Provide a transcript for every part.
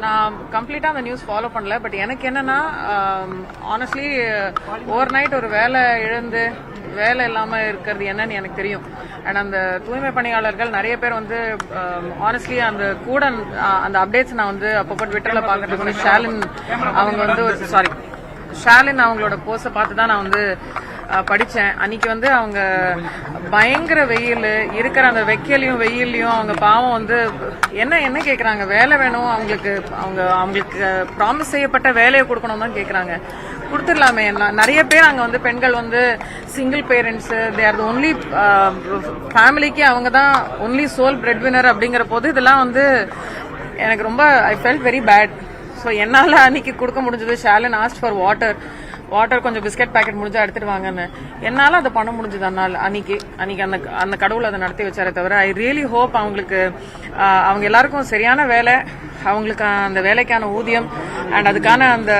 நான் கம்ப்ளீட்டா அந்த நியூஸ் ஃபாலோ பண்ணல பட் எனக்கு என்னன்னா ஆனஸ்ட்லி ஓவர் நைட் ஒரு வேலை இழந்து வேலை இல்லாம இருக்கிறது என்னன்னு எனக்கு தெரியும். அண்ட் அந்த தூய்மை பணியாளர்கள் நிறைய பேர் வந்து um, ஆனஸ்ட்லி அந்த கூட அந்த அப்டேட்ஸ் நான் வந்து அப்பப்போ ட்விட்டர்ல பாக்குறதுக்கு வந்து ஷாலின் அவங்க வந்து ஒரு சாரி ஷாலின் அவங்களோட போஸ்ட பார்த்து தான் நான் வந்து படித்தேன் அன்னைக்கு வந்து அவங்க பயங்கர வெயில் இருக்கிற அந்த வெக்கையிலையும் வெயிலையும் அவங்க பாவம் வந்து என்ன என்ன கேட்குறாங்க வேலை வேணும் அவங்களுக்கு அவங்க அவங்களுக்கு ப்ராமிஸ் செய்யப்பட்ட வேலையை கொடுக்கணும் தான் கேட்குறாங்க கொடுத்துடலாமே. நிறைய பேர் அங்கே வந்து பெண்கள் வந்து single parents they are the only ஃபேமிலிக்கு அவங்க தான் ஒன்லி சோல் பிரெட் வினர் அப்படிங்கிற போது இதெல்லாம் வந்து எனக்கு ரொம்ப I felt very bad so என்னால் அன்னைக்கு கொடுக்க முடிஞ்சது. ஷேலன் ஆஸ்ட் ஃபார் வாட்டர் வாட்டர் கொஞ்சம் பிஸ்கட் பாக்கெட் முடிஞ்சா எடுத்துட்டு வாங்கன்னு. என்னால் அதை பண்ண முடிஞ்சது அன்னால் அன்னைக்கு அன்னைக்கு அந்த அந்த கடவுள் அதை நடத்தி வச்சாரே தவிர ஐ ரியலி ஹோப் அவங்களுக்கு அவங்க எல்லாருக்கும் சரியான வேலை அவங்களுக்கு அந்த வேலைக்கான ஊதியம் அண்ட் அதுக்கான அந்த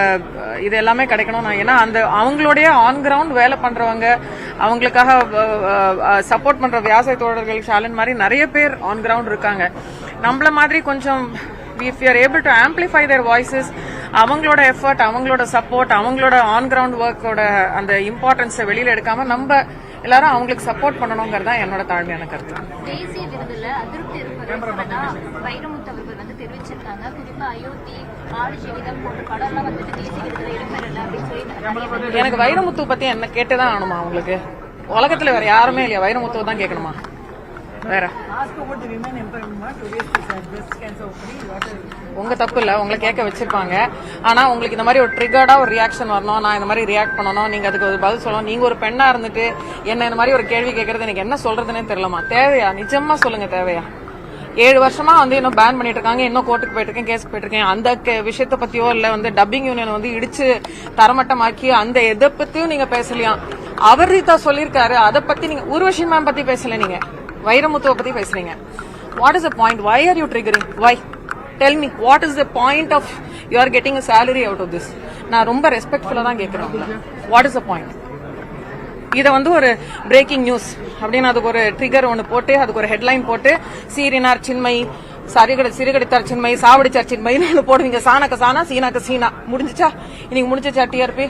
இது எல்லாமே கிடைக்கணும் நான் ஏன்னா அந்த அவங்களுடைய ஆன் கிரவுண்ட் வேலை பண்றவங்க அவங்களுக்காக சப்போர்ட் பண்ற வியாச தோழர்கள் ஷாலன் மாதிரி நிறைய பேர் ஆன் கிரவுண்ட் இருக்காங்க. நம்மள மாதிரி கொஞ்சம் if you are able to amplify their voices அவங்களோட எஃபர்ட் அவங்களோட சப்போர்ட் அவங்களோட ஆன் கிரவுண்ட் ஒர்க்கோட அந்த இம்பார்ட்டன்ஸை வெளியில எடுக்காம நம்ம எல்லாரும் அவங்களுக்கு சப்போர்ட் பண்ணணுங்கிறது தான் என்னோட தாழ்மையான கருத்து. தேசிய விருதுல அதிருப்தி வைரமுத்து அவர்கள் வந்து தெரிவிச்சிருக்காங்க. குறிப்பா அயோத்தி ஆடு ஜீவிதம் போன்ற படம்லாம் வந்துட்டு தேசிய விருதுல இடம்பெறல அப்படின்னு சொல்லி எனக்கு வைரமுத்து பத்தி என்ன கேட்டுதான் ஆகணுமா அவங்களுக்கு? உலகத்துல வேற யாருமே இல்லையா? வைரமுத்துவை தான் கேட்கணுமா? வேற. உங்க தப்பு இல்ல உங்களை கேட்க வச்சிருப்பாங்க. ஆனா உங்களுக்கு இந்த மாதிரி ஒரு ட்ரிகர்டா ஒரு ரியாக்ஷன் வரணும். நான் இந்த மாதிரி ரியாக்ட் பண்ணணும். நீங்க அதுக்கு ஒரு பதில் சொல்லணும். நீங்க ஒரு பெண்ணா இருந்துட்டு என்ன இந்த மாதிரி ஒரு கேள்வி கேட்கறது எனக்கு என்ன சொல்றதுன்னே தெரியலமா தேவையா? நிஜமா சொல்லுங்க தேவையா? ஏழு வருஷமா வந்து இன்னும் பேன் பண்ணிட்டு இருக்காங்க இன்னும் கோர்ட்டுக்கு போயிட்டு இருக்கேன் கேஸ் போயிட்டு இருக்கேன் அந்த விஷயத்த விஷயத்தை பத்தியோ இல்ல வந்து டப்பிங் யூனியன் வந்து இடிச்சு தரமட்டமாக்கி அந்த எதை பத்தியும் நீங்க பேசலையா? அவர் தான் சொல்லியிருக்காரு. அதை பத்தி நீங்க ஊர்வஷி மேம் பத்தி பேசல நீங்க. வைரமுத்துவ பத்தி பேசுறீங்க. What is the point why are you triggering why tell me what is the point of you are getting a salary out of this நான் ரொம்ப ரெஸ்பெக்ட்ஃபுல்லா தான் கேட்குறேன் வாட் இஸ் த பாயிண்ட் இதை வந்து ஒரு பிரேக்கிங் நியூஸ் அப்படின்னு அதுக்கு ஒரு ட்ரிகர் ஒன்று போட்டு அதுக்கு ஒரு ஹெட்லைன் போட்டு சீரினார் சின்மை சரிகட சிறுகடித்தார் சின்மை சாவடிச்சார் சின்மைன்னு ஒன்று போடுவீங்க. சாணக்க சானா சீனாக்க சீனா. முடிஞ்சிச்சா? இன்னைக்கு முடிஞ்சிச்சா டிஆர்பி